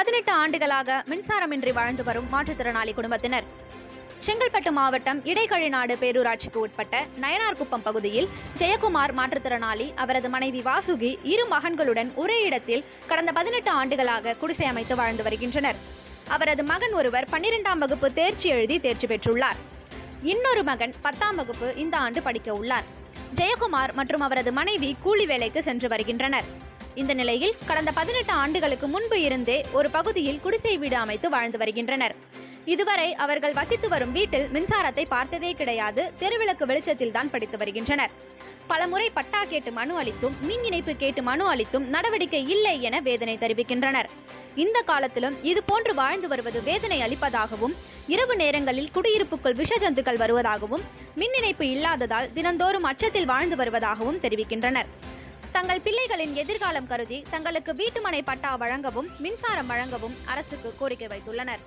பதினெட்டு ஆண்டுகளாக மின்சாரமின்றி வாழ்ந்து வரும் மாற்றுத்திறனாளி குடும்பத்தினர். செங்கல்பட்டு மாவட்டம் இடைக்கழிநாடு பேரூராட்சிக்கு உட்பட்ட நயனார்குப்பம் பகுதியில் ஜெயக்குமார் மாற்றுத்திறனாளி அவரது மனைவி வாசுகி இரு மகன்களுடன் ஒரே இடத்தில் கடந்த பதினெட்டு ஆண்டுகளாக குடிசை அமைத்து வாழ்ந்து வருகின்றனர். அவரது மகன் ஒருவர் பன்னிரெண்டாம் வகுப்பு தேர்ச்சி எழுதி தேர்ச்சி பெற்றுள்ளார். இன்னொரு மகன் பத்தாம் வகுப்பு இந்த ஆண்டு படிக்க உள்ளார். ஜெயக்குமார் மற்றும் அவரது மனைவி கூலி வேலைக்கு சென்று வருகின்றனர். இந்த நிலையில் கடந்த பதினெட்டு ஆண்டுகளுக்கு முன்பு இருந்தே ஒரு பகுதியில் குடிசை வீடு அமைத்து வாழ்ந்து வருகின்றனர். இதுவரை அவர்கள் வசித்து வரும் வீட்டில் மின்சாரத்தை பார்த்ததே கிடையாது தெருவிளக்கு வெளிச்சத்தில் தான் படித்து வருகின்றனர். பலமுறை பட்டா கேட்டு மனு அளித்தும் மின் இணைப்பு கேட்டு மனு அளித்தும் நடவடிக்கை இல்லை என வேதனை தெரிவிக்கின்றனர். இந்த காலத்திலும் இது போன்று வாழ்ந்து வருவது வேதனை அளிப்பதாகவும் இரவு நேரங்களில் குடியிருப்புக்குள் விஷ ஜந்துக்கள் வருவதாகவும் மின் இணைப்பு இல்லாததால் தினந்தோறும் அச்சத்தில் வாழ்ந்து வருவதாகவும் தெரிவிக்கின்றனர். தங்கள் பிள்ளைகளின் எதிர்காலம் கருதி தங்களுக்கு வீட்டுமனை பட்டா வழங்கவும் மின்சாரம் வழங்கவும் அரசுக்கு கோரிக்கை வைத்துள்ளனர்.